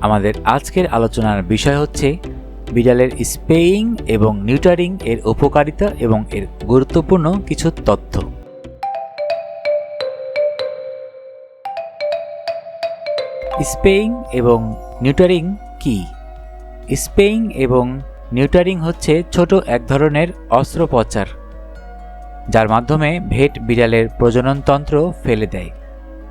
আমাদের আজকের আলোচনার বিষয় হচ্ছে বিড়ালের স্পেইং এবং নিউটারিং এর উপকারিতা এবং এর গুরুত্বপূর্ণ কিছু তথ্য। স্পেইং এবং নিউটারিং কি? স্পেইং এবং নিউটারিং হচ্ছে ছোট এক ধরনের অস্ত্রোপচার, যার মাধ্যমে ভেট বিড়ালের প্রজননতন্ত্র ফেলে দেয়,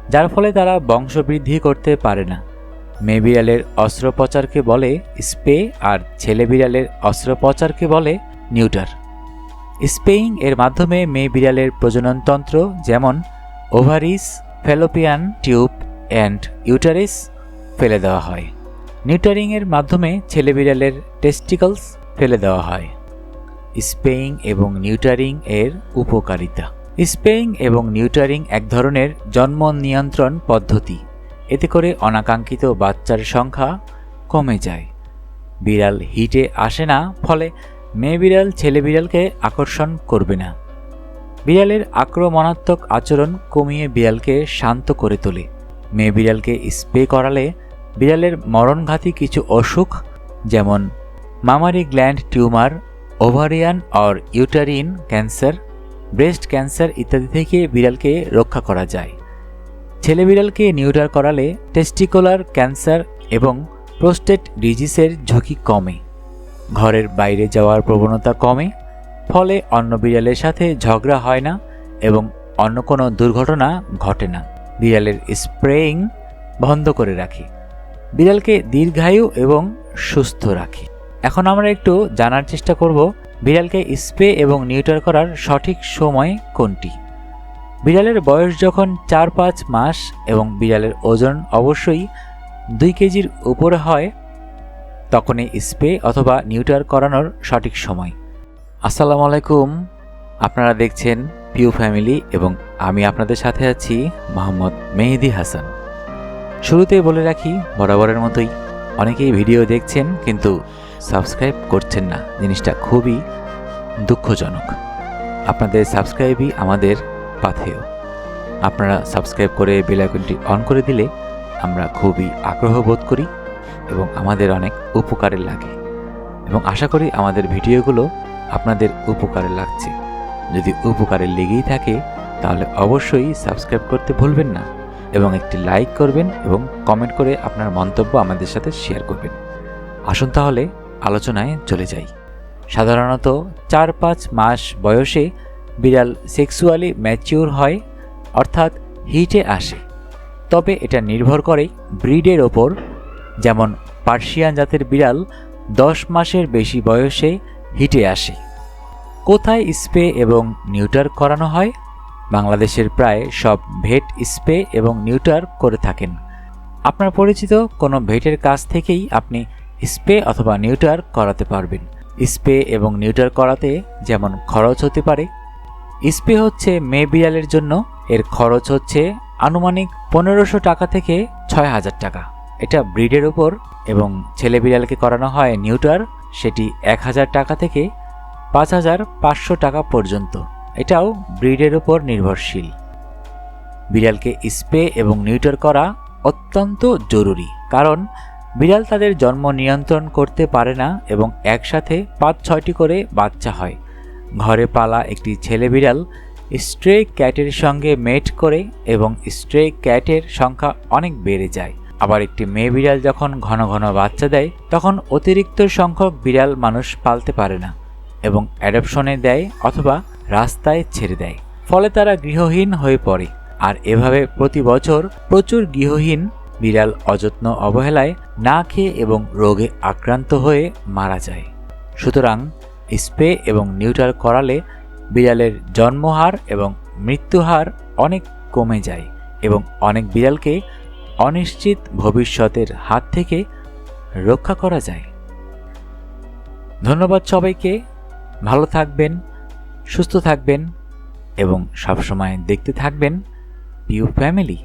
যার ফলে তারা বংশবৃদ্ধি করতে পারে না। মেয়ে বিড়ালের অস্ত্রোপচারকে বলে স্পে আর ছেলে বিড়ালের অস্ত্রোপচারকে বলে নিউটার। স্পেইং এর মাধ্যমে মেয়ে বিড়ালের প্রজননতন্ত্র যেমন ovaries, fallopian tube and uterus ফেলে দেওয়া হয়। নিউটারিংয়ের মাধ্যমে ছেলে বিড়ালের টেস্টিকলস ফেলে দেওয়া হয়। স্পেইং এবং নিউটারিং এর উপকারিতা। স্পেইং এবং নিউটারিং এক ধরনের জন্ম নিয়ন্ত্রণ পদ্ধতি। এতে করে অনাকাঙ্ক্ষিত বাচ্চার সংখ্যা কমে যায়। বিড়াল হিটে আসে না, ফলে মেয়ে বিড়াল ছেলে বিড়ালকে আকর্ষণ করবে না। বিড়ালের আক্রমণাত্মক আচরণ কমিয়ে বিড়ালকে শান্ত করে তোলে। মেয়ে বিড়ালকে স্প্রে করালে বিড়ালের মরণঘাতী কিছু অসুখ, যেমন mammary gland tumour, ovarian or uterine cancer, breast cancer ইত্যাদি থেকে বিড়ালকে রক্ষা করা যায়। ছেলে বিড়ালকে নিউটার করালে টেস্টিকুলার ক্যান্সার এবং প্রোস্টেট ডিজিসের ঝুঁকি কমে। ঘরের বাইরে যাওয়ার প্রবণতা কমে, ফলে অন্য বিড়ালের সাথে ঝগড়া হয় না এবং অন্য কোনো দুর্ঘটনা ঘটে না। বিড়ালের স্প্রেইং বন্ধ করে রাখে। বিড়ালকে দীর্ঘায়ু এবং সুস্থ রাখে। এখন আমরা একটু জানার চেষ্টা করব, বিড়ালকে স্প্রে এবং নিউটার করার সঠিক সময় কোনটি? বিড়ালের বয়স যখন চার পাঁচ মাস এবং বিড়ালের ওজন অবশ্যই দুই কেজির উপরে হয়, তখনই স্প্রে অথবা নিউটার করানোর সঠিক সময়। আসসালামু আলাইকুম, আপনারা দেখছেন পিউ ফ্যামিলি এবং আমি আপনাদের সাথে আছি মোহাম্মদ মেহেদি হাসান। শুরুতেই বলে রাখি, বরাবরের মতোই অনেকেই ভিডিও দেখছেন কিন্তু সাবস্ক্রাইব করছেন না। জিনিসটা খুবই দুঃখজনক। আপনাদের সাবস্ক্রাইবই আমাদের পাথেয়। আপনারা সাবস্ক্রাইব করে বেল আইকনটি অন করে দিলে আমরা খুবই আগ্রহ বোধ করি এবং আমাদের অনেক উপকারে লাগে। এবং আশা করি আমাদের ভিডিওগুলো আপনাদের উপকারে লাগছে। যদি উপকারে লেগেই থাকে, তাহলে অবশ্যই সাবস্ক্রাইব করতে ভুলবেন না এবং একটি লাইক করবেন এবং কমেন্ট করে আপনার মন্তব্য আমাদের সাথে শেয়ার করবেন। আসুন তাহলে আলোচনায় চলে যাই। সাধারণত চার পাঁচ মাস বয়সে বিড়াল সেক্সুয়ালি ম্যাচিওর হয়, অর্থাৎ হিটে আসে। তবে এটা নির্ভর করে ব্রিডের ওপর, যেমন পার্সিয়ান জাতের বিড়াল দশ মাসের বেশি বয়সে হিটে আসে। কোথায় স্প্রে এবং নিউটার করানো হয়? বাংলাদেশের প্রায় সব ভেট স্প্রে এবং নিউটার করে থাকেন। আপনার পরিচিত কোনো ভেটের কাছ থেকেই আপনি স্প্রে অথবা নিউটার করাতে পারবেন। স্প্রে এবং নিউটার করাতে যেমন খরচ হতে পারে স্প্রে হচ্ছে মেয়ে বিড়ালের জন্য। এর খরচ হচ্ছে আনুমানিক পনেরোশো টাকা থেকে ছয় হাজার টাকা। এটা ব্রিডের উপর এবং ছেলে বিড়ালকে করানো হয় নিউটার। সেটি এক হাজার টাকা থেকে পাঁচ হাজার পাঁচশো টাকা পর্যন্ত। এটাও ব্রিডের উপর নির্ভরশীল। বিড়ালকে স্প্রে এবং নিউটার করা অত্যন্ত জরুরি, কারণ বিড়াল তাদের জন্ম নিয়ন্ত্রণ করতে পারে না এবং একসাথে পাঁচ ছয়টি করে বাচ্চা হয়। ঘরে পালা একটি ছেলে বিড়াল স্ট্রে ক্যাটের সঙ্গে মেট করে এবং স্ট্রে ক্যাটের সংখ্যা অনেক বেড়ে যায়। আবার একটি মেয়ে বিড়াল যখন ঘন ঘন বাচ্চা দেয়, তখন অতিরিক্ত সংখ্যক বিড়াল মানুষ পালতে পারে না এবং অ্যাডপশনে দেয় অথবা রাস্তায় ছেড়ে দেয়। ফলে তারা গৃহহীন হয়ে পড়ে। আর এভাবে প্রতি বছর প্রচুর গৃহহীন বিড়াল অযত্ন অবহেলায় না খেয়ে এবং রোগে আক্রান্ত হয়ে মারা যায়। সুতরাং স্প্রে এবং নিউটার করালে বিড়ালের জন্মহার এবং মৃত্যুহার অনেক কমে যায় এবং অনেক বিড়ালকে অনিশ্চিত ভবিষ্যতের হাত থেকে রক্ষা করা যায়। ধন্যবাদ সবাইকে। ভালো থাকবেন, সুস্থ থাকবেন এবং সবসময় দেখতে থাকবেন পিউ ফ্যামিলি।